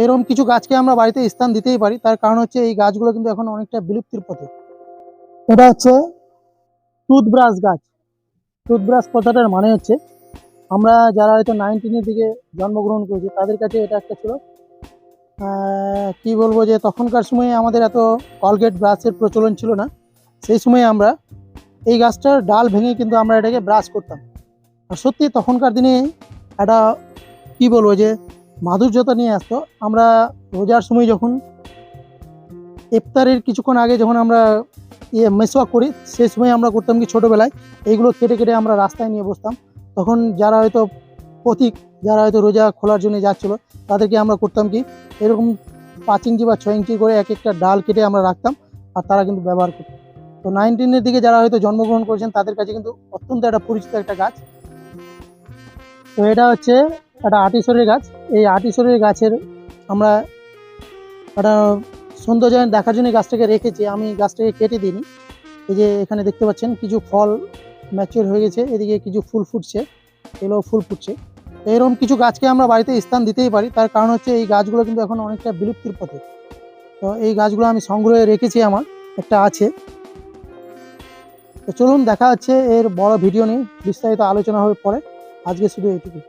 এরকম কিছু গাছকে আমরা বাড়িতে স্থান দিতেই পারি। তার কারণ হচ্ছে এই গাছগুলো কিন্তু এখন অনেকটা বিলুপ্তির পথে। এটা হচ্ছে টুথব্রাশ গাছ। টুথব্রাশ কথাটার মানে হচ্ছে আমরা যারা হয়তো নাইনটিনের দিকে জন্মগ্রহণ করেছি, তাদের কাছে এটা একটা ছিল কি বলব যে তখনকার সময়ে আমাদের এত কলগেট ব্রাশের প্রচলন ছিল না। সেই সময়ে আমরা এই গাছটার ডাল ভেঙে কিন্তু আমরা এটাকে ব্রাশ করতাম। আর সত্যি তখনকার দিনে একটা, কি বলব যে মাধুর্যতা নিয়ে আসতো। আমরা রোজার সময় যখন ইফতারের কিছুক্ষণ আগে যখন আমরা ইয়ে মেসওয়াক করি, সেই সময় আমরা করতাম কি ছোটোবেলায় এইগুলো কেটে কেটে আমরা রাস্তায় নিয়ে বসতাম। তখন যারা হয়তো প্রতীক, যারা হয়তো রোজা খোলার জন্য যাচ্ছিল, তাদেরকে আমরা করতাম কি এরকম পাঁচ ইঞ্চি বা ছয় ইঞ্চি করে এক একটা ডাল কেটে আমরা রাখতাম আর তারা কিন্তু ব্যবহার করত। তো নাইনটিনের দিকে যারা হয়তো জন্মগ্রহণ করেছেন, তাদের কাছে কিন্তু অত্যন্ত একটা পরিচিত একটা গাছ। তো এটা হচ্ছে একটা আটিসরের গাছ। এই আটিসরের গাছের আমরা একটা সৌন্দর্য দেখার জন্য গাছটাকে রেখেছি। আমি গাছটাকে কেটে দিইনি। এই যে এখানে দেখতে পাচ্ছেন কিছু ফল ম্যাচিওর হয়ে গেছে। এদিকে কিছু ফুল ফুটছে। এগুলো ফুল ফুটছে। এরকম কিছু গাছকে আমরা বাড়িতে স্থান দিতেই পারি। তার কারণ হচ্ছে এই গাছগুলো কিন্তু এখন অনেকটা বিলুপ্তির পথে। তো এই গাছগুলো আমি সংগ্রহে রেখেছি আমার। একটা আছে। তো চলুন দেখা হচ্ছে। এর বড় ভিডিও নিয়ে বিস্তারিত আলোচনা হবে পরে। আজকে শুধু এইটুকু